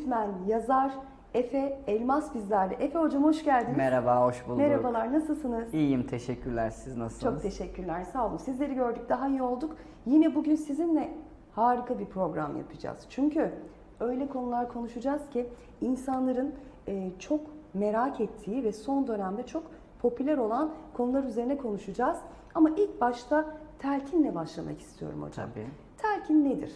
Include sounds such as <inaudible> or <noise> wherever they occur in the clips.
Eğitmen, yazar Efe Elmas bizlerle. Efe hocam hoş geldiniz. Merhaba, hoş bulduk. Merhabalar, nasılsınız? İyiyim, teşekkürler. Siz nasılsınız? Çok teşekkürler, sağ olun. Sizleri gördük, daha iyi olduk. Yine bugün sizinle harika bir program yapacağız. Çünkü öyle konular konuşacağız ki insanların e, çok merak ettiği ve son dönemde çok popüler olan konular üzerine konuşacağız. Ama ilk başta telkinle başlamak istiyorum hocam. Tabii. Telkin nedir?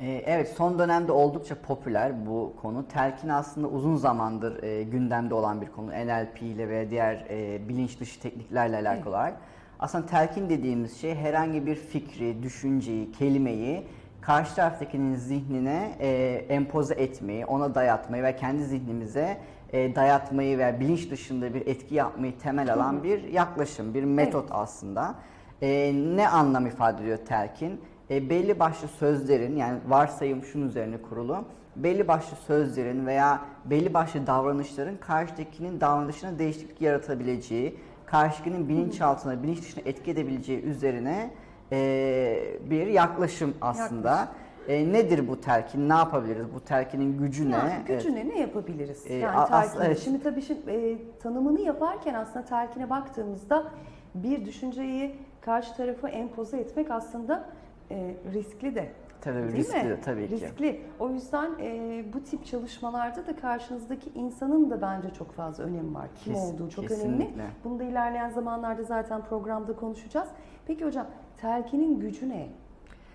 Ee, evet, son dönemde oldukça popüler bu konu. Telkin aslında uzun zamandır e, gündemde olan bir konu. NLP ile ve diğer e, bilinç dışı tekniklerle alakalı Evet. olarak. Aslında telkin dediğimiz şey herhangi bir fikri, düşünceyi, kelimeyi karşı taraftakinin zihnine e, empoze etmeyi, ona dayatmayı ve kendi zihnimize e, dayatmayı veya bilinç dışında bir etki yapmayı temel alan bir yaklaşım, bir metot aslında. E, ne anlam ifade ediyor telkin? E, belli başlı sözlerin yani varsayım şunun üzerine kurulu. Belli başlı sözlerin veya belli başlı davranışların karşıdakinin davranışına değişiklik yaratabileceği, karşıdakinin bilinçaltına, bilinç dışına etki edebileceği üzerine e, bir yaklaşım aslında. E, nedir bu telkin? Ne yapabiliriz? Bu telkinin gücü ne? Yani Evet. gücü ne? Yapabiliriz? Yani a- telkin. evet. Şimdi tabii şimdi, e, tanımını yaparken aslında telkine baktığımızda bir düşünceyi karşı tarafa empoze etmek aslında e, riskli de. Tabii Değil riskli mi? de tabii ki. Riskli. O yüzden e, bu tip çalışmalarda da karşınızdaki insanın da bence çok fazla önemi var. Kim Kes- olduğu çok önemli. kesinlikle. Bunu da ilerleyen zamanlarda zaten programda konuşacağız. Peki hocam telkinin gücü ne?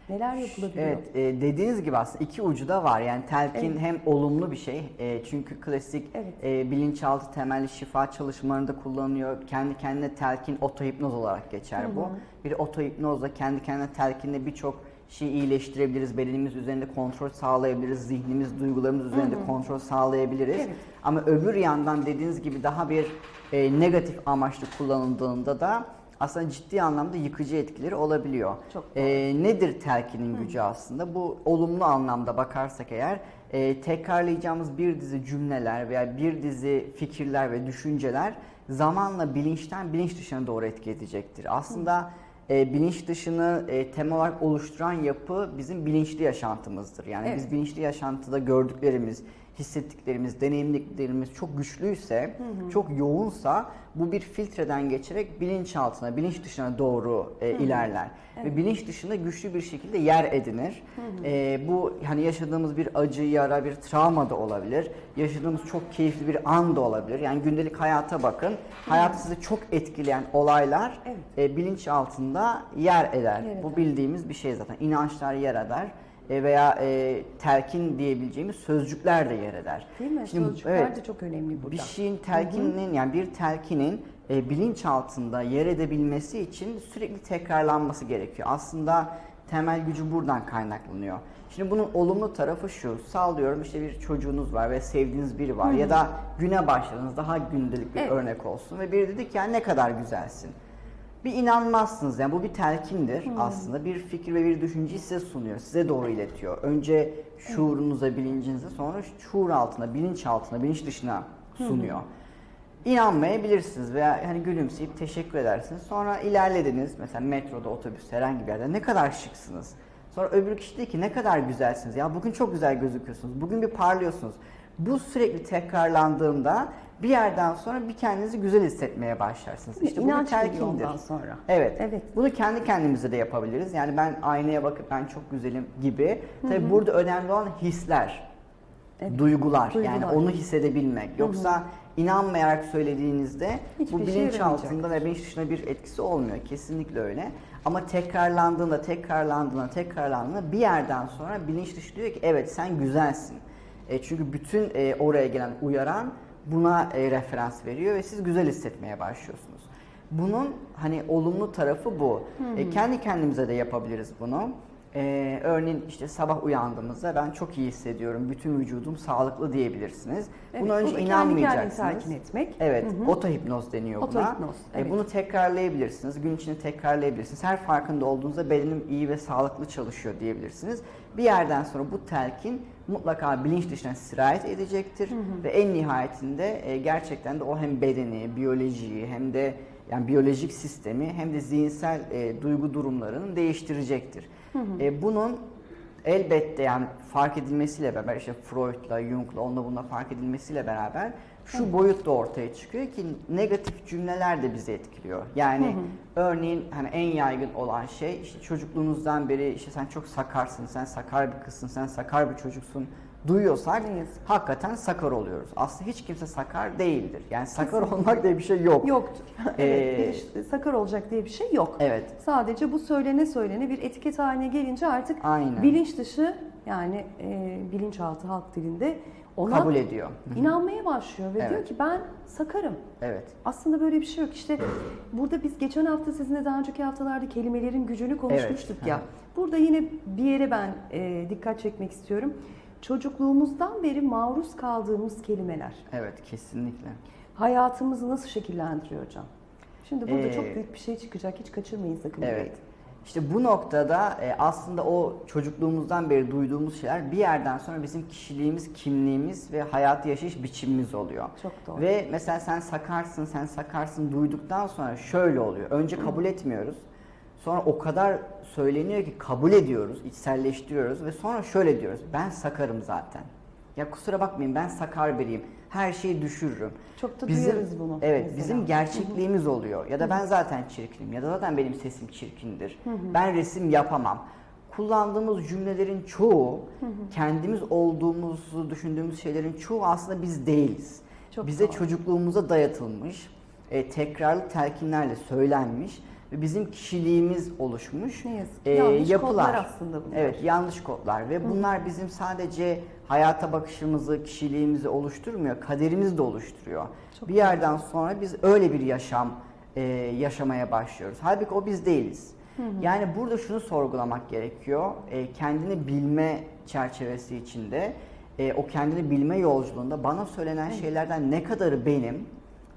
Neler yapılabiliyor? Evet, e, dediğiniz gibi aslında iki ucu da var. Yani telkin Evet. hem olumlu bir şey, e, çünkü klasik Evet. e, bilinçaltı temelli şifa çalışmalarında kullanılıyor. Kendi kendine telkin otohipnoz olarak geçer bu. Bir otohipnozla kendi kendine telkinle birçok şeyi iyileştirebiliriz. Bedenimiz üzerinde kontrol sağlayabiliriz. Zihnimiz, duygularımız üzerinde kontrol sağlayabiliriz. Evet. Ama öbür yandan dediğiniz gibi daha bir e, negatif amaçlı kullanıldığında da aslında ciddi anlamda yıkıcı etkileri olabiliyor. Çok E, nedir telkinin gücü aslında? Bu olumlu anlamda bakarsak eğer e, tekrarlayacağımız bir dizi cümleler veya bir dizi fikirler ve düşünceler zamanla bilinçten bilinç dışına doğru etki edecektir. Aslında e, bilinç dışını e, temel olarak oluşturan yapı bizim bilinçli yaşantımızdır. Yani Evet. biz bilinçli yaşantıda gördüklerimiz, hissettiklerimiz, deneyimlediklerimiz çok güçlüyse, çok yoğunsa bu bir filtreden geçerek bilinçaltına, bilinç dışına doğru e, ilerler. Ve bilinç dışında güçlü bir şekilde yer edinir. E, bu hani yaşadığımız bir acı, yara, bir travma da olabilir. Yaşadığımız çok keyifli bir an da olabilir. Yani gündelik hayata bakın. Hayatı sizi çok etkileyen olaylar Evet. e, bilinç altında yer eder. Yer eder. Bu bildiğimiz bir şey zaten. İnançlar yer eder veya e, telkin diyebileceğimiz sözcükler de yer eder. Değil mi? Şimdi, Sözcükler evet, de çok önemli burada. Bir şeyin telkininin yani bir telkinin e, bilinç altında yer edebilmesi için sürekli tekrarlanması gerekiyor. Aslında temel gücü buradan kaynaklanıyor. Şimdi bunun olumlu tarafı şu. Sallıyorum işte bir çocuğunuz var ve sevdiğiniz biri var ya da güne başladınız daha gündelik bir Evet. örnek olsun ve biri dedi ki ya ne kadar güzelsin. Bir inanmazsınız yani bu bir telkindir aslında. Bir fikir ve bir düşünceyi size sunuyor, size doğru iletiyor. Önce şuurunuza, bilincinize sonra şuur altına, bilinç altına, bilinç dışına sunuyor. İnanmayabilirsiniz veya hani gülümseyip teşekkür edersiniz. Sonra ilerlediniz mesela metroda, otobüste herhangi bir yerde ne kadar şıksınız. Sonra öbür kişi diyor ki ne kadar güzelsiniz ya bugün çok güzel gözüküyorsunuz, bugün bir parlıyorsunuz. Bu sürekli tekrarlandığında bir yerden sonra bir kendinizi güzel hissetmeye başlarsınız. İşte bu İnanç geliyor telkindir. ondan sonra. Evet. Evet. Bunu kendi kendimize de yapabiliriz. Yani ben aynaya bakıp ben çok güzelim gibi. Tabii burada önemli olan hisler, Evet. duygular. Duygular. Yani onu hissedebilmek. Yoksa inanmayarak söylediğinizde Hiçbir bu şey bilinç yaramayacak. altında ve bilinç dışında bir etkisi olmuyor. Kesinlikle öyle. Ama tekrarlandığında, tekrarlandığında, tekrarlandığında bir yerden sonra bilinç dışı diyor ki evet sen güzelsin. E, çünkü bütün e, oraya gelen uyaran buna e, referans veriyor ve siz güzel hissetmeye başlıyorsunuz. Bunun hani olumlu tarafı bu. E, kendi kendimize de yapabiliriz bunu. E, örneğin işte sabah uyandığımızda ben çok iyi hissediyorum, bütün vücudum sağlıklı diyebilirsiniz. Evet, Buna bu önce inanmayacaksınız. telkin etmek. Evet, otohipnoz deniyor buna. Otohipnoz, evet. bunu tekrarlayabilirsiniz, gün içinde tekrarlayabilirsiniz. Her farkında olduğunuzda bedenim iyi ve sağlıklı çalışıyor diyebilirsiniz. Bir yerden sonra bu telkin mutlaka bilinç dışına sirayet edecektir ve en nihayetinde e, gerçekten de o hem bedeni, biyolojiyi hem de yani biyolojik sistemi hem de zihinsel e, duygu durumlarını değiştirecektir. E, bunun Elbette yani fark edilmesiyle beraber işte Freud'la, Jung'la, onunla bununla fark edilmesiyle beraber şu boyut da ortaya çıkıyor ki negatif cümleler de bizi etkiliyor. Yani örneğin hani en yaygın olan şey işte çocukluğunuzdan beri işte sen çok sakarsın, sen sakar bir kızsın, sen sakar bir çocuksun duyuyorsak yazık. hakikaten sakar oluyoruz. Aslında hiç kimse sakar değildir. Yani sakar olmak diye bir şey yok. Yoktur. Ee, <laughs> evet, bir iş- sakar olacak diye bir şey yok. Evet. Sadece bu söylene söylene bir etiket haline gelince artık Aynen. bilinç dışı yani e, bilinçaltı halk dilinde ona Kabul ediyor. İnanmaya başlıyor ve Evet. diyor ki ben sakarım. Evet. Aslında böyle bir şey yok. İşte burada biz geçen hafta sizinle daha önceki haftalarda kelimelerin gücünü konuşmuştuk Evet. ya. Burada yine bir yere ben e, dikkat çekmek istiyorum. Çocukluğumuzdan beri maruz kaldığımız kelimeler Evet, kesinlikle. hayatımızı nasıl şekillendiriyor hocam? Şimdi burada Ee, çok büyük bir şey çıkacak. Hiç kaçırmayın sakın. Evet. burayı. İşte bu noktada e, aslında o çocukluğumuzdan beri duyduğumuz şeyler bir yerden sonra bizim kişiliğimiz, kimliğimiz ve hayatı yaşayış biçimimiz oluyor. Çok doğru. Ve mesela sen sakarsın, sen sakarsın duyduktan sonra şöyle oluyor. Önce kabul etmiyoruz. Sonra o kadar söyleniyor ki kabul ediyoruz, içselleştiriyoruz ve sonra şöyle diyoruz. Ben sakarım zaten. Ya kusura bakmayın ben sakar biriyim. Her şeyi düşürürüm. Çok da Bizim- duyarız bunu. Evet, mesela. bizim gerçekliğimiz oluyor. Ya da ben zaten çirkinim ya da zaten benim sesim çirkindir. Ben resim yapamam. Kullandığımız cümlelerin çoğu, kendimiz olduğumuzu düşündüğümüz şeylerin çoğu aslında biz değiliz. Çok Bize doğru. çocukluğumuza dayatılmış, e, tekrarlı telkinlerle söylenmiş bizim kişiliğimiz oluşmuş Ne yazık ki. e, Yanlış yapılar. kodlar aslında bunlar. Evet, yanlış kodlar ve bunlar bizim sadece hayata bakışımızı, kişiliğimizi oluşturmuyor, kaderimizi de oluşturuyor. Çok bir yerden sonra biz öyle bir yaşam e, yaşamaya başlıyoruz. Halbuki o biz değiliz. Yani burada şunu sorgulamak gerekiyor. E, kendini bilme çerçevesi içinde, e, o kendini bilme yolculuğunda bana söylenen şeylerden ne kadarı benim,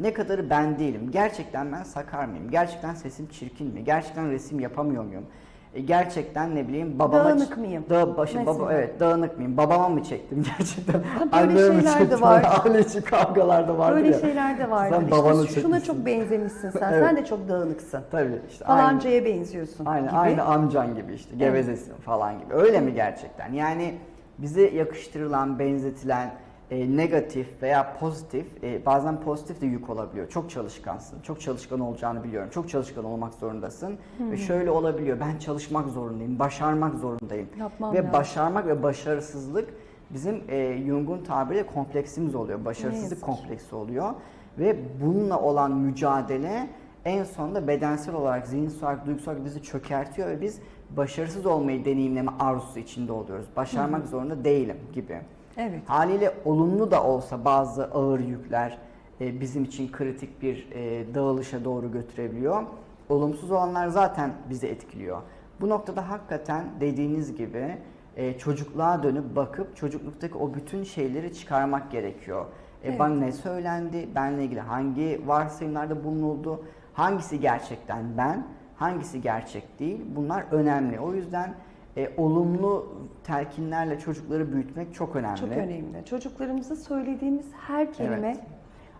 ne kadarı ben değilim. Gerçekten ben sakar mıyım? Gerçekten sesim çirkin mi? Gerçekten resim yapamıyor muyum? E, gerçekten ne bileyim babama Dağınık mıyım? Da, başı, baba, evet dağınık mıyım? Babama mı çektim <laughs> gerçekten? böyle Anneme şeyler de var. Aile içi kavgalarda vardır Böyle ya. şeyler de vardır. Sen İşte babanı şuna çekmişsin. çok benzemişsin sen. Evet. Sen de çok dağınıksın. Tabii işte aynı, Falancaya benziyorsun aynı, gibi. aynı amcan gibi işte gevezesin falan gibi. Öyle mi gerçekten? Yani bize yakıştırılan, benzetilen e, negatif veya pozitif, e, bazen pozitif de yük olabiliyor. Çok çalışkansın, çok çalışkan olacağını biliyorum. Çok çalışkan olmak zorundasın. Ve şöyle olabiliyor, ben çalışmak zorundayım, başarmak zorundayım. Yapmam ve lazım. başarmak ve başarısızlık bizim e, Jung'un tabiriyle kompleksimiz oluyor. Başarısızlık kompleksi oluyor. Ve bununla olan mücadele en sonunda bedensel olarak, zihinsel olarak, duygusal olarak bizi çökertiyor ve biz başarısız olmayı deneyimleme arzusu içinde oluyoruz. Başarmak zorunda değilim gibi. Evet. Haliyle olumlu da olsa bazı ağır yükler e, bizim için kritik bir e, dağılışa doğru götürebiliyor. Olumsuz olanlar zaten bizi etkiliyor. Bu noktada hakikaten dediğiniz gibi e, çocukluğa dönüp bakıp çocukluktaki o bütün şeyleri çıkarmak gerekiyor. E, Evet. Bana ne söylendi, benle ilgili hangi varsayımlarda bulunuldu, hangisi gerçekten ben, hangisi gerçek değil bunlar önemli. O yüzden e, olumlu telkinlerle çocukları büyütmek çok önemli. Çok önemli. Çocuklarımıza söylediğimiz her kelime, Evet.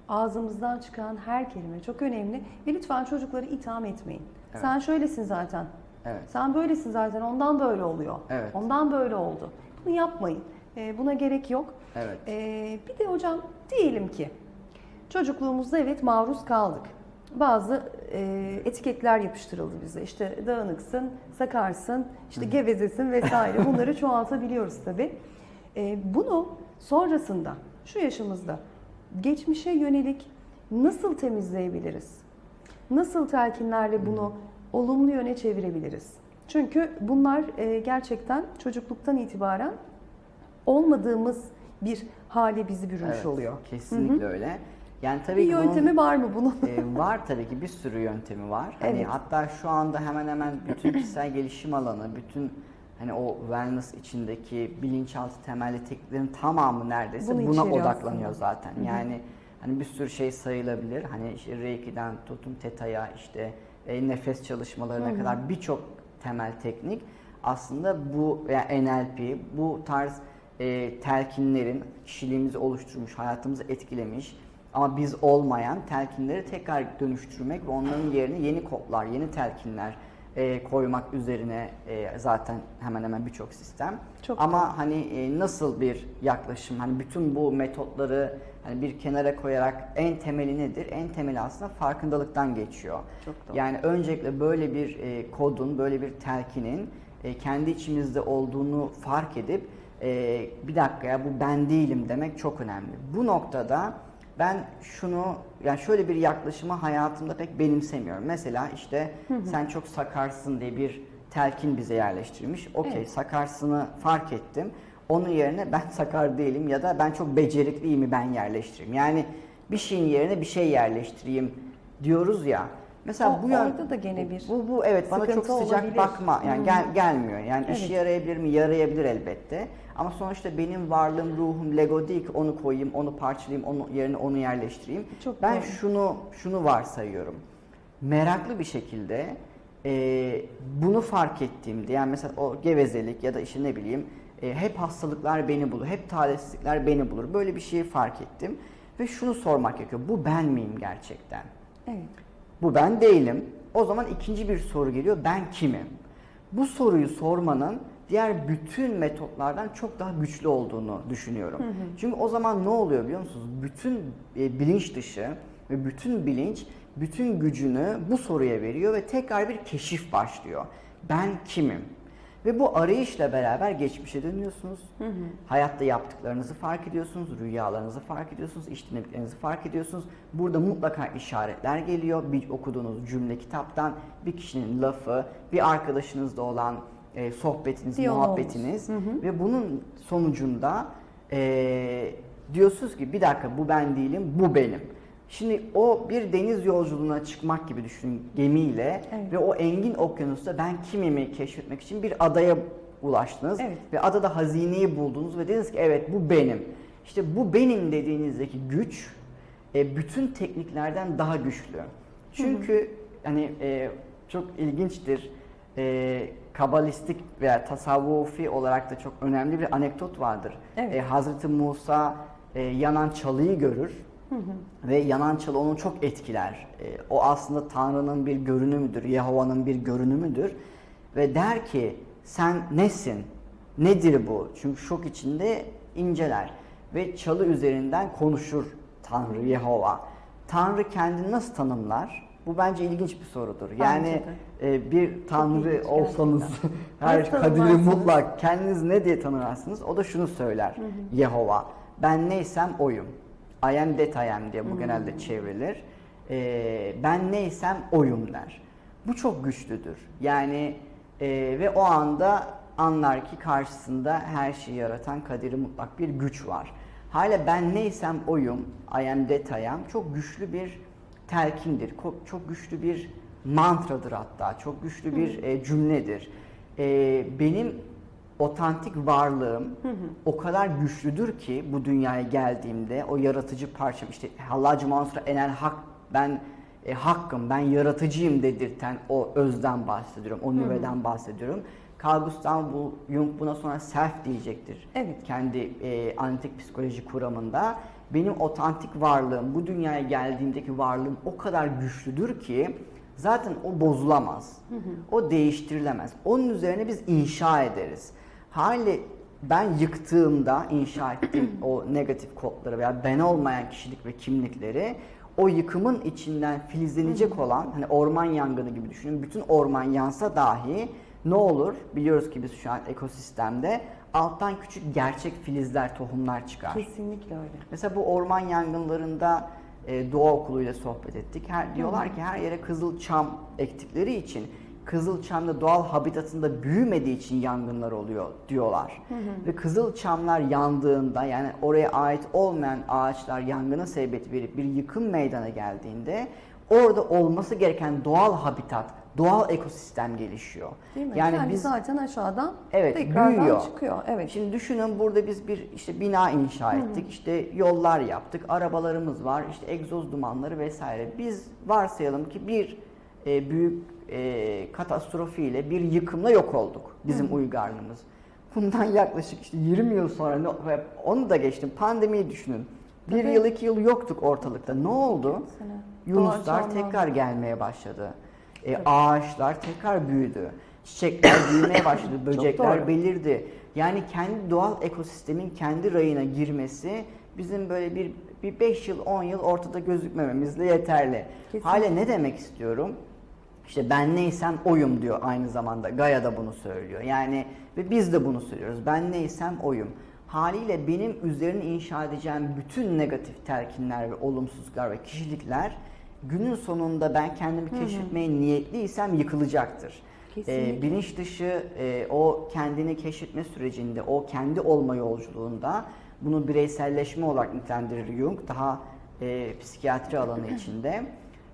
ağzımızdan çıkan her kelime çok önemli. Ve lütfen çocukları itham etmeyin. Evet. Sen şöylesin zaten. Evet. Sen böylesin zaten. Ondan böyle oluyor. Evet. Ondan böyle oldu. Bunu yapmayın. Ee, buna gerek yok. Evet. Ee, bir de hocam diyelim ki çocukluğumuzda evet maruz kaldık. Bazı e, etiketler yapıştırıldı bize. İşte dağınıksın, sakarsın, işte gevezesin vesaire. <laughs> Bunları çoğaltabiliyoruz tabii. Ee, bunu sonrasında şu yaşımızda geçmişe yönelik nasıl temizleyebiliriz? Nasıl telkinlerle bunu olumlu yöne çevirebiliriz? Çünkü bunlar e, gerçekten çocukluktan itibaren olmadığımız bir hale bizi bürümüş Evet, oluyor. Kesinlikle öyle. Yani tabii Bir ki bunun- yöntemi var mı bunun? <laughs> E, var tabii ki bir sürü yöntemi var. Hani Evet. hatta şu anda hemen hemen bütün kişisel gelişim alanı, bütün hani o wellness içindeki bilinçaltı temelli tekniklerin tamamı neredeyse Bunu buna odaklanıyor aslında. zaten. Yani hani bir sürü şey sayılabilir. Hani işte Reiki'den tutun Teta'ya işte e, nefes çalışmalarına kadar birçok temel teknik aslında bu yani NLP bu tarz e, telkinlerin kişiliğimizi oluşturmuş, hayatımızı etkilemiş ama biz olmayan telkinleri tekrar dönüştürmek ve onların yerine yeni kodlar, yeni telkinler e, koymak üzerine e, zaten hemen hemen birçok sistem. Çok Ama hani e, nasıl bir yaklaşım? Hani bütün bu metotları hani bir kenara koyarak en temeli nedir? En temeli aslında farkındalıktan geçiyor. Çok doğru. Yani öncelikle böyle bir e, kodun, böyle bir telkinin e, kendi içimizde olduğunu fark edip e, bir dakika ya bu ben değilim demek çok önemli. Bu noktada ben şunu yani şöyle bir yaklaşımı hayatımda pek benimsemiyorum. Mesela işte sen çok sakarsın diye bir telkin bize yerleştirilmiş. Okey Evet. sakarsını fark ettim. Onun yerine ben sakar değilim ya da ben çok becerikliyimi ben yerleştireyim. Yani bir şeyin yerine bir şey yerleştireyim diyoruz ya. Mesela O- bu yön- orada da gene bir bu, bu evet bana çok sıcak olabilir. bakma yani gel, gelmiyor. Yani işe Evet. yarayabilir mi? Yarayabilir elbette. Ama sonuçta benim varlığım, ruhum Lego değil ki onu koyayım, onu parçalayayım, onu yerine onu yerleştireyim. Çok ben doğru. şunu şunu varsayıyorum. Meraklı bir şekilde e, bunu fark ettiğimde yani mesela o gevezelik ya da işte ne bileyim e, hep hastalıklar beni bulur, hep talihsizlikler beni bulur. Böyle bir şeyi fark ettim ve şunu sormak gerekiyor. Bu ben miyim gerçekten? Evet. Bu ben değilim. O zaman ikinci bir soru geliyor. Ben kimim? Bu soruyu sormanın diğer bütün metotlardan çok daha güçlü olduğunu düşünüyorum. Çünkü o zaman ne oluyor biliyor musunuz? Bütün e, bilinç dışı ve bütün bilinç bütün gücünü bu soruya veriyor ve tekrar bir keşif başlıyor. Ben kimim? Ve bu arayışla beraber geçmişe dönüyorsunuz. Hayatta yaptıklarınızı fark ediyorsunuz, rüyalarınızı fark ediyorsunuz, iş dinlediklerinizi fark ediyorsunuz. Burada mutlaka işaretler geliyor. Bir okuduğunuz cümle kitaptan, bir kişinin lafı, bir arkadaşınızla olan e, sohbetiniz, Diyaloğunuz. muhabbetiniz ve bunun sonucunda e, diyorsunuz ki bir dakika bu ben değilim, bu benim. Şimdi o bir deniz yolculuğuna çıkmak gibi düşünün gemiyle Evet. ve o engin okyanusta ben kimimi keşfetmek için bir adaya ulaştınız Evet. ve adada hazineyi buldunuz ve dediniz ki evet bu benim. İşte bu benim dediğinizdeki güç e, bütün tekniklerden daha güçlü. Çünkü hani e, çok ilginçtir. E, kabalistik veya tasavvufi olarak da çok önemli bir anekdot vardır. Evet. E, Hazreti Musa e, yanan çalıyı görür ve yanan çalı onu çok etkiler. E, o aslında Tanrı'nın bir görünümüdür, Yahova'nın bir görünümüdür ve der ki sen nesin? Nedir bu? Çünkü şok içinde inceler ve çalı üzerinden konuşur Tanrı Yehova. Tanrı kendini nasıl tanımlar? Bu bence ilginç bir sorudur. Yani e, bir Tanrı ilginç olsanız her <laughs> tanımlarsınız? mutlak kendiniz ne diye tanımlarsınız? O da şunu söyler. Yehova. Ben neysem oyum. I am that I am diye bu genelde çevrilir. Ee, ben neysem oyum der. Bu çok güçlüdür. Yani e, ve o anda anlar ki karşısında her şeyi yaratan kaderi mutlak bir güç var. Hala ben neysem oyum, I am that I am çok güçlü bir telkindir. Çok güçlü bir mantradır hatta. Çok güçlü bir e, cümledir. E, benim otantik varlığım o kadar güçlüdür ki bu dünyaya geldiğimde o yaratıcı parçam işte Hallacı Mansur'a enel hak ben e, hakkım ben yaratıcıyım dedirten o özden bahsediyorum. O nüveden bahsediyorum. Carl Gustav bu, Jung buna sonra self diyecektir. Evet. Kendi e, antik psikoloji kuramında benim otantik varlığım, bu dünyaya geldiğimdeki varlığım o kadar güçlüdür ki zaten o bozulamaz. O değiştirilemez. Onun üzerine biz inşa ederiz. Hali ben yıktığımda inşa ettiğim o negatif kodları veya ben olmayan kişilik ve kimlikleri o yıkımın içinden filizlenecek olan hani orman yangını gibi düşünün. Bütün orman yansa dahi ne olur? Biliyoruz ki biz şu an ekosistemde alttan küçük gerçek filizler, tohumlar çıkar. Kesinlikle öyle. Mesela bu orman yangınlarında e, doğa okuluyla sohbet ettik. Her, diyorlar ki her yere kızıl çam ektikleri için kızıl çamda doğal habitatında büyümediği için yangınlar oluyor diyorlar. Ve kızıl çamlar yandığında yani oraya ait olmayan ağaçlar yangına sebebiyet verip bir yıkım meydana geldiğinde orada olması gereken doğal habitat, doğal ekosistem gelişiyor. Değil mi? Yani Kendi biz zaten aşağıdan Evet, tekrardan büyüyor. çıkıyor. Evet. Şimdi düşünün burada biz bir işte bina inşa ettik, işte yollar yaptık, arabalarımız var, işte egzoz dumanları vesaire. Biz varsayalım ki bir e, büyük e, katastrofiyle, bir yıkımla yok olduk bizim uygarlığımız. Bundan yaklaşık işte 20 yıl sonra, ne- onu da geçtim, pandemiyi düşünün. Bir Tabii. yıl, iki yıl yoktuk ortalıkta. Ne oldu? Sene. Yunuslar tekrar gelmeye başladı. E, ağaçlar tekrar büyüdü. Çiçekler büyümeye başladı, böcekler belirdi. Yani kendi doğal ekosistemin kendi rayına girmesi bizim böyle bir bir 5 yıl 10 yıl ortada gözükmememizle yeterli. Kesinlikle. Hale ne demek istiyorum? İşte ben neysem oyum diyor aynı zamanda. Gaia da bunu söylüyor. Yani ve biz de bunu söylüyoruz. Ben neysem oyum. Haliyle benim üzerine inşa edeceğim bütün negatif telkinler ve olumsuzluklar ve kişilikler günün sonunda ben kendimi keşfetmeye niyetliysem yıkılacaktır. Kesinlikle. Ee, bilinç dışı e, o kendini keşfetme sürecinde, o kendi olma yolculuğunda bunu bireyselleşme olarak nitelendirir Jung daha e, psikiyatri alanı içinde.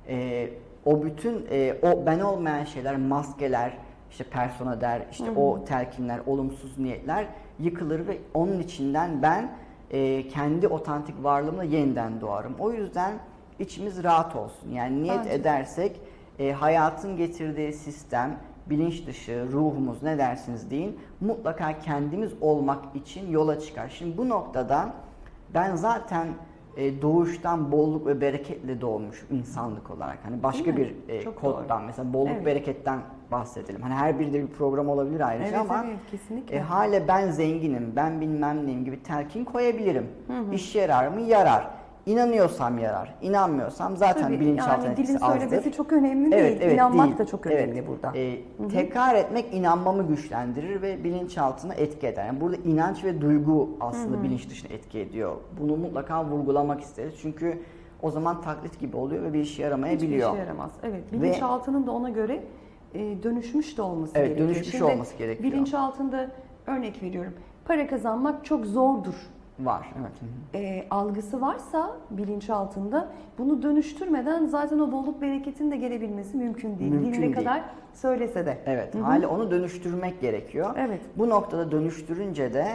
E, o bütün e, o ben olmayan şeyler, maskeler, işte persona der, işte o telkinler, olumsuz niyetler yıkılır ve onun içinden ben e, kendi otantik varlığımla yeniden doğarım. O yüzden içimiz rahat olsun. Yani niyet Bence. edersek e, hayatın getirdiği sistem, bilinç dışı, ruhumuz ne dersiniz deyin mutlaka kendimiz olmak için yola çıkar. Şimdi bu noktada ben zaten e, doğuştan bolluk ve bereketle doğmuş insanlık olarak hani başka bir e, Çok koddan mesela bolluk Evet. bereketten bahsedelim. Hani her biri de bir program olabilir ayrıca Evet, ama evet, kesinlikle. e, hala ben zenginim, ben bilmem neyim gibi telkin koyabilirim. İş yarar mı? Yarar. İnanıyorsam yarar. İnanmıyorsam zaten Tabii, bilinçaltı yani etkisi dilin azdır. söylemesi çok önemli Evet, değil. evet, İnanmak değil. da çok Evet. önemli burada. Ee, tekrar etmek inanmamı güçlendirir ve bilinçaltına etki eder. Yani burada inanç ve duygu aslında bilinç dışına etki ediyor. Bunu mutlaka vurgulamak isteriz. Çünkü o zaman taklit gibi oluyor ve bir işe Hiçbir yaramayabiliyor. işe yaramaz. Evet. Ve- Bilinçaltının da ona göre e, dönüşmüş de olması Evet, gerekiyor. dönüşmüş Şimdi olması gerekiyor. Bilinçaltında örnek veriyorum. Para kazanmak çok zordur. Var. Evet. E, algısı varsa bilinçaltında bunu dönüştürmeden zaten o bolluk bereketin de gelebilmesi mümkün değil. Mümkün Diline değil. kadar söylese de. Evet, hali onu dönüştürmek gerekiyor. Evet. Bu noktada dönüştürünce de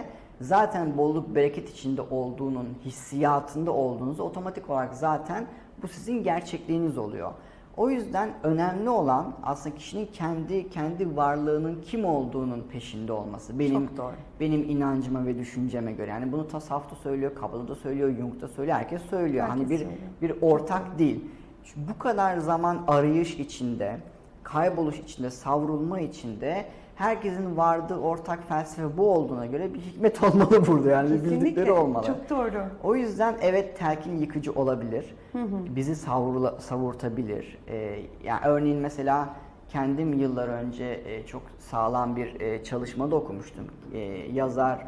zaten bolluk bereket içinde olduğunun hissiyatında olduğunuzu otomatik olarak zaten bu sizin gerçekliğiniz oluyor. O yüzden önemli olan aslında kişinin kendi kendi varlığının kim olduğunun peşinde olması. Benim Çok doğru. benim inancıma ve düşünceme göre. Yani bunu tasavvuf da söylüyor, Kabbalah da söylüyor, Jung da söylüyor, herkes söylüyor. Herkes hani bir söylüyor. bir ortak değil. Şu bu kadar zaman arayış içinde, kayboluş içinde, savrulma içinde herkesin vardığı ortak felsefe bu olduğuna göre bir hikmet <laughs> olmalı burada yani bir bildikleri olmalı. Çok doğru. O yüzden evet telkin yıkıcı olabilir. Bizi savrula, savurtabilir. Ee, yani örneğin mesela kendim yıllar önce e, çok sağlam bir e, çalışmada okumuştum. E, yazar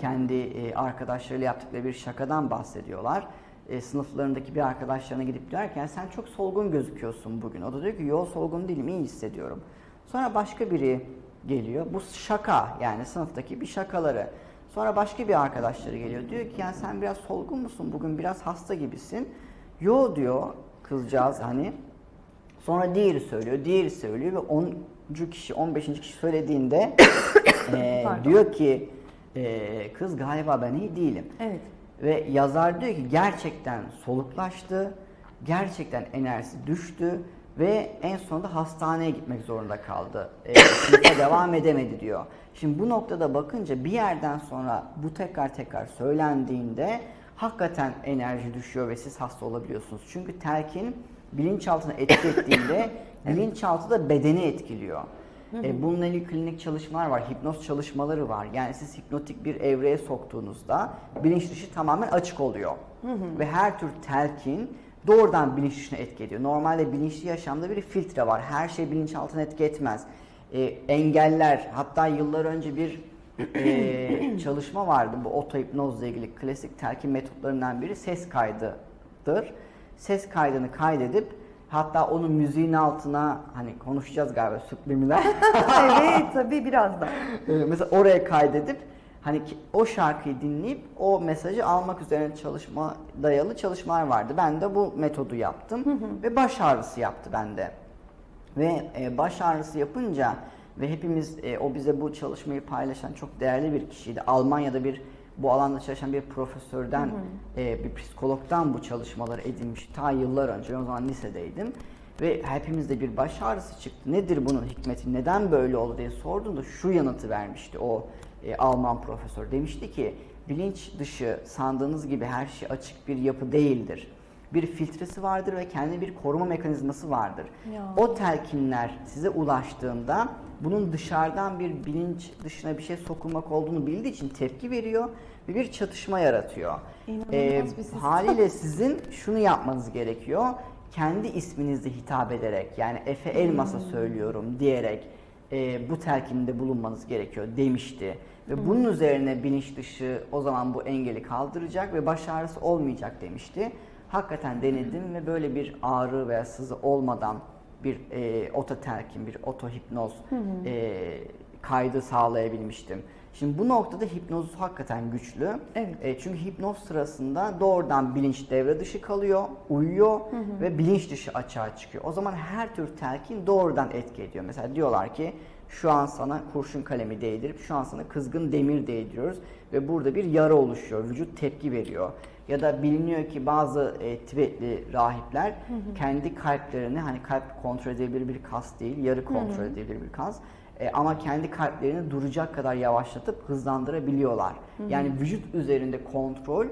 kendi e, arkadaşlarıyla yaptıkları bir şakadan bahsediyorlar. E, sınıflarındaki bir arkadaşlarına gidip diyorken sen çok solgun gözüküyorsun bugün. O da diyor ki yo solgun değilim iyi hissediyorum. Sonra başka biri geliyor. Bu şaka yani sınıftaki bir şakaları. Sonra başka bir arkadaşları geliyor. Diyor ki yani sen biraz solgun musun bugün biraz hasta gibisin. Yo diyor kızcağız hani. Sonra diğeri söylüyor, diğeri söylüyor ve 10. kişi, 15. kişi söylediğinde <coughs> e, Pardon. diyor ki e, kız galiba ben iyi değilim. Evet. Ve yazar diyor ki gerçekten soluklaştı, gerçekten enerjisi düştü ve en sonunda hastaneye gitmek zorunda kaldı. E, sınıfa <coughs> devam edemedi diyor. Şimdi bu noktada bakınca bir yerden sonra bu tekrar tekrar söylendiğinde hakikaten enerji düşüyor ve siz hasta olabiliyorsunuz. Çünkü telkin bilinçaltına etki <coughs> ettiğinde bilinçaltı da bedeni etkiliyor. E, bununla ilgili klinik çalışmalar var, hipnoz çalışmaları var. Yani siz hipnotik bir evreye soktuğunuzda bilinç dışı tamamen açık oluyor. Ve her tür telkin doğrudan bilinç dışına etki ediyor. Normalde bilinçli yaşamda bir filtre var. Her şey bilinçaltına etki etmez. E, engeller, hatta yıllar önce bir e, <clears throat> çalışma vardı bu otohipnozla ilgili klasik telkin metotlarından biri ses kaydıdır. Ses kaydını kaydedip hatta onun müziğin altına hani konuşacağız galiba subliminal. <laughs> evet tabii biraz da. Ee, mesela oraya kaydedip hani o şarkıyı dinleyip o mesajı almak üzerine çalışma dayalı çalışmalar vardı. Ben de bu metodu yaptım ve baş ağrısı yaptı bende. Ve e, baş ağrısı yapınca ve hepimiz e, o bize bu çalışmayı paylaşan çok değerli bir kişiydi. Almanya'da bir bu alanda çalışan bir profesörden, e, bir psikologdan bu çalışmaları edinmiş. Ta yıllar önce, ben o zaman lisedeydim. Ve hepimizde bir baş ağrısı çıktı. Nedir bunun hikmeti, neden böyle oldu diye sorduğumda şu yanıtı vermişti o e, Alman profesör. Demişti ki bilinç dışı sandığınız gibi her şey açık bir yapı değildir. bir filtresi vardır ve kendi bir koruma mekanizması vardır. Ya. O telkinler size ulaştığında bunun dışarıdan bir bilinç dışına bir şey sokulmak olduğunu bildiği için tepki veriyor ve bir çatışma yaratıyor. Ee, haliyle sizin şunu yapmanız gerekiyor. Kendi isminizle hitap ederek yani Efe Elmas'a Hmm. söylüyorum diyerek e, bu telkinde bulunmanız gerekiyor demişti. Ve Hmm. bunun üzerine bilinç dışı o zaman bu engeli kaldıracak ve baş ağrısı olmayacak demişti. Hakikaten denedim ve böyle bir ağrı veya sızı olmadan bir e, oto telkin, bir oto hipnoz e, kaydı sağlayabilmiştim. Şimdi bu noktada hipnoz hakikaten güçlü. Evet. E, çünkü hipnoz sırasında doğrudan bilinç devre dışı kalıyor, uyuyor ve bilinç dışı açığa çıkıyor. O zaman her tür telkin doğrudan etki ediyor. Mesela diyorlar ki şu an sana kurşun kalemi değdirip şu an sana kızgın demir değdiriyoruz ve burada bir yara oluşuyor. Vücut tepki veriyor. Ya da biliniyor ki bazı e, Tibetli rahipler kendi kalplerini hani kalp kontrol edebilir bir kas değil, yarı kontrol edebilir bir kas. E, ama kendi kalplerini duracak kadar yavaşlatıp hızlandırabiliyorlar. Yani vücut üzerinde kontrol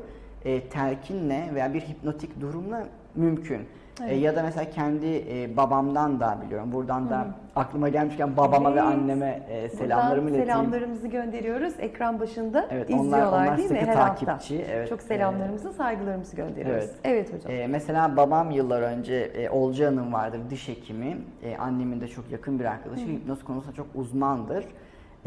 e, telkinle veya bir hipnotik durumla mümkün. E, ya da mesela kendi e, babamdan da biliyorum. Buradan da aklıma gelmişken babama ve Evet. anneme e, selamlarımı Buradan ileteyim. selamlarımızı gönderiyoruz. Ekran başında Evet, onlar- izliyorlar onlar değil mi her hafta? takipçi, evet. Çok selamlarımızı, saygılarımızı gönderiyoruz. Evet. Evet, hocam. Ee, mesela babam yıllar önce e, Olca Hanım vardır diş hekimi. E, annemin de çok yakın bir arkadaşı. Hipnoz konusunda çok uzmandır.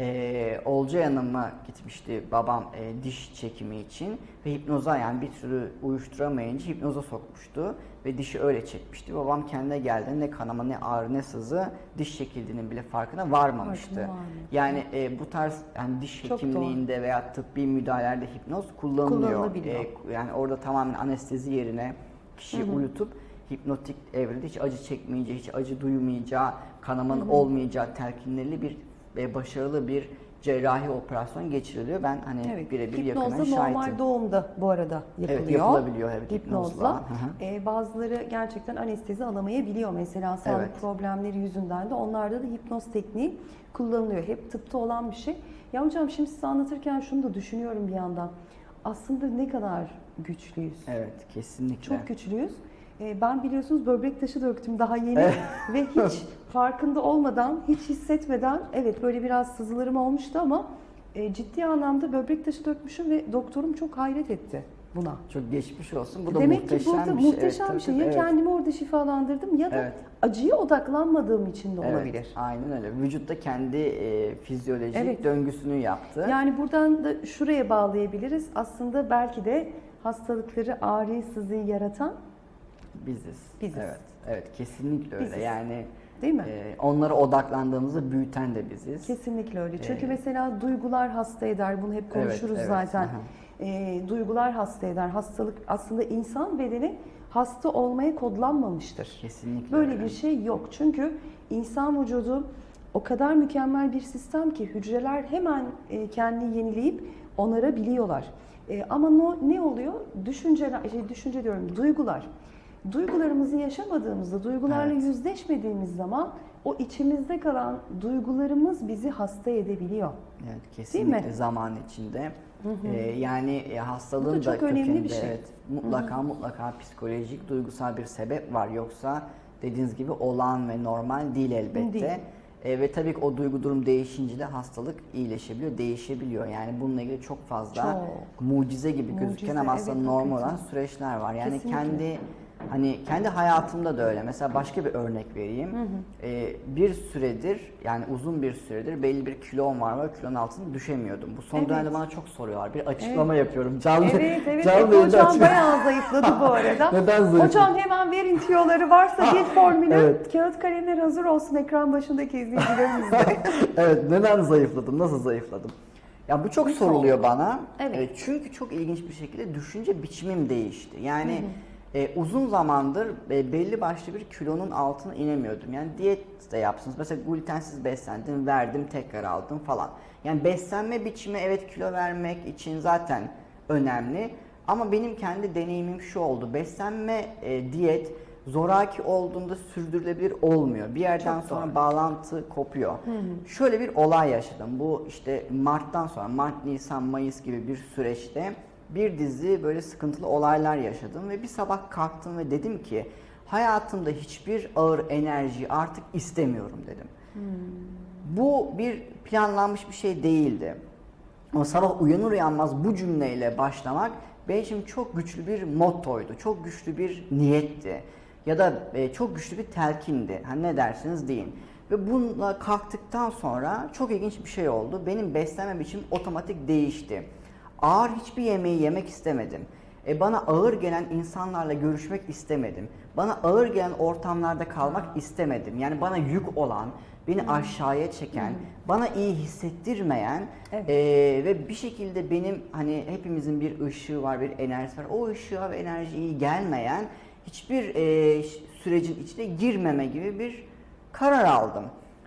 E, Olca Hanım'a gitmişti babam e, diş çekimi için ve hipnoza yani bir türlü uyuşturamayınca hipnoza sokmuştu ve dişi öyle çekmişti. Babam kendine geldi ne kanama ne ağrı ne sızı diş çekildiğinin bile farkına varmamıştı. Yani e, bu tarz yani diş Çok doğru. hekimliğinde veya tıbbi müdahalelerde hipnoz kullanılıyor. E, yani orada tamamen anestezi yerine kişiyi uyutup hipnotik evrede hiç acı çekmeyeceği, hiç acı duymayacağı, kanamanın olmayacağı telkinlerli bir ve başarılı bir cerrahi operasyon geçiriliyor. Ben hani Evet. birebir yakından Hipnozda normal şahitim. doğumda bu arada yapılıyor. Evet, yapılabiliyor, evet, hipnozla. Hipnozla. Ee, bazıları gerçekten anestezi alamayabiliyor. Mesela sağlık Evet. problemleri yüzünden de onlarda da hipnoz tekniği kullanılıyor. Hep tıpta olan bir şey. Ya hocam şimdi size anlatırken şunu da düşünüyorum bir yandan. Aslında ne kadar güçlüyüz. Evet, kesinlikle. Çok güçlüyüz. Ee, Ben biliyorsunuz böbrek taşı döktüm daha yeni <laughs> ve hiç farkında olmadan, hiç hissetmeden evet böyle biraz sızılarım olmuştu ama e, ciddi anlamda böbrek taşı dökmüşüm ve doktorum çok hayret etti buna. Çok geçmiş olsun. Bu da Demek ki muhteşem burada bir şey. muhteşem Evet, bir şey. Ya evet. kendimi orada şifalandırdım ya da Evet. acıya odaklanmadığım için de Evet, olabilir. aynen öyle. Vücutta kendi e, fizyolojik Evet. döngüsünü yaptı. Yani buradan da şuraya bağlayabiliriz. Aslında belki de hastalıkları, ağrıyı, sızıyı yaratan Biziz. Biziz. Evet, evet kesinlikle öyle. Biziz. Yani değil mi? e, onlara odaklandığımızda büyüten de biziz. Kesinlikle öyle. Çünkü Ee, mesela duygular hasta eder. Bunu hep konuşuruz evet, zaten. aha. Ee, duygular hasta eder. Hastalık aslında insan bedeni hasta olmaya kodlanmamıştır. Kesinlikle Böyle öyle. bir şey yok. Çünkü insan vücudu o kadar mükemmel bir sistem ki hücreler hemen e, kendini yenileyip onarabiliyorlar. E, ama no, ne oluyor? Düşünceler, şey, düşünce diyorum, duygular. Duygularımızı yaşamadığımızda, duygularla Evet. yüzleşmediğimiz zaman o içimizde kalan duygularımız bizi hasta edebiliyor. Evet, kesinlikle mi? zaman içinde. Ee, yani e, hastalığın Bu da da çok önemli kökeninde bir şey. evet, mutlaka mutlaka psikolojik, duygusal bir sebep var. Yoksa dediğiniz gibi olan ve normal değil elbette. Değil. E, ve tabii ki o duygu durum değişince de hastalık iyileşebiliyor, değişebiliyor. Yani bununla ilgili çok fazla Çok. mucize gibi Mucize, gözüken ama aslında evet, normal olan süreçler var. Yani Kesinlikle. kendi hani kendi hayatımda da öyle. Mesela başka bir örnek vereyim. Ee, bir süredir yani uzun bir süredir belli bir kilom var ve kilonun altına düşemiyordum. Bu son Evet. dönemde bana çok soruyorlar. Bir açıklama yapıyorum. Canlı, Evet, evet. canlı yayında hocam bayağı zayıfladı bu arada. <laughs> Neden zayıfladı? Hocam hemen verin tiyoları varsa bir <laughs> formülü. evet. Kağıt kalemler hazır olsun ekran başındaki izleyicilerimiz de. <laughs> evet neden zayıfladım? Nasıl zayıfladım? Ya bu çok soruluyor bana. Evet. E, çünkü çok ilginç bir şekilde düşünce biçimim değişti. Yani e, uzun zamandır e, belli başlı bir kilonun altına inemiyordum. Yani diyet de yapsınız. Mesela glutensiz beslendim, verdim, tekrar aldım falan. Yani beslenme biçimi evet kilo vermek için zaten önemli. Ama benim kendi deneyimim şu oldu. Beslenme, e, diyet zoraki olduğunda sürdürülebilir olmuyor. Bir yerden Çok sonra doğru. bağlantı kopuyor. Şöyle bir olay yaşadım. Bu işte Mart'tan sonra Mart, Nisan, Mayıs gibi bir süreçte bir dizi böyle sıkıntılı olaylar yaşadım ve bir sabah kalktım ve dedim ki hayatımda hiçbir ağır enerji artık istemiyorum dedim. Bu bir planlanmış bir şey değildi. Ama sabah uyanır uyanmaz bu cümleyle başlamak benim için çok güçlü bir mottoydu. Çok güçlü bir niyetti. Ya da e, çok güçlü bir telkindi. Hani ne dersiniz deyin. Ve bununla kalktıktan sonra çok ilginç bir şey oldu. Benim beslenme biçimim otomatik değişti. Ağır hiçbir yemeği yemek istemedim. E, bana ağır gelen insanlarla görüşmek istemedim. Bana ağır gelen ortamlarda kalmak istemedim. Yani bana yük olan, beni aşağıya çeken, bana iyi hissettirmeyen Evet. ee, ve bir şekilde benim hani hepimizin bir ışığı var, bir enerjisi var. O ışığa ve enerjiye iyi gelmeyen hiçbir e, sürecin içine girmeme gibi bir karar aldım.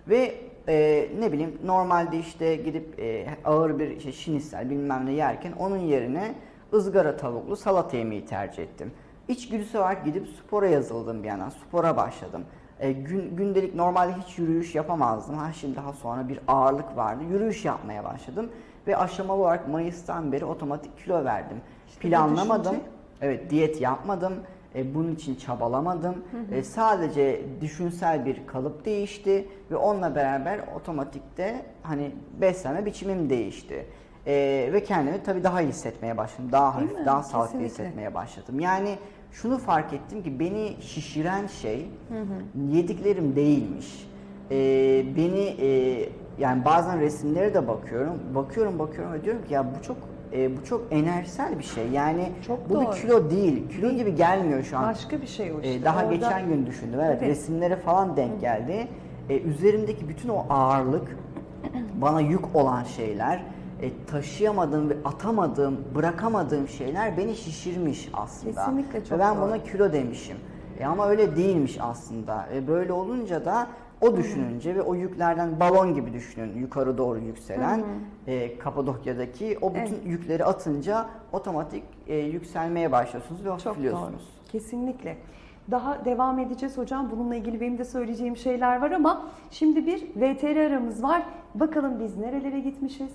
Ve e, ne bileyim normalde işte gidip e, ağır bir işte şinisel bilmem ne yerken onun yerine ızgara tavuklu salata yemeği tercih ettim. İçgüdüsü olarak gidip spora yazıldım bir yandan. Spora başladım. E, gün, gündelik normalde hiç yürüyüş yapamazdım. Ha şimdi daha sonra bir ağırlık vardı. Yürüyüş yapmaya başladım ve aşamalı olarak Mayıs'tan beri otomatik kilo verdim. İşte Planlamadım. Evet diyet yapmadım. E, bunun için çabalamadım. E, sadece düşünsel bir kalıp değişti ve onunla beraber otomatikte hani beslenme biçimim değişti. E, ve kendimi tabii daha iyi hissetmeye başladım. Daha hafif, daha sağlıklı Kesinlikle. hissetmeye başladım. Yani şunu fark ettim ki beni şişiren şey yediklerim değilmiş. E, beni e, yani bazen resimlere de bakıyorum. Bakıyorum bakıyorum ve diyorum ki ya bu çok e, bu çok enerjisel bir şey. Yani Çok bu doğru. bir kilo değil. Kilo gibi gelmiyor şu an. Başka bir şey o Ee, işte. daha Orada- geçen gün düşündüm. Evet, Evet. resimlere falan denk geldi. Ee, üzerimdeki bütün o ağırlık, <clears throat> bana yük olan şeyler, e, taşıyamadığım ve atamadığım, bırakamadığım şeyler beni şişirmiş aslında. Kesinlikle çok Ve ben doğru. buna kilo demişim. E, ama öyle değilmiş aslında. E, böyle olunca da o düşününce ve o yüklerden balon gibi düşünün yukarı doğru yükselen e, Kapadokya'daki o bütün Evet. yükleri atınca otomatik e, yükselmeye başlıyorsunuz ve Çok doğru. hafifliyorsunuz. Kesinlikle. Daha devam edeceğiz hocam. Bununla ilgili benim de söyleyeceğim şeyler var ama şimdi bir VTR aramız var. Bakalım biz nerelere gitmişiz,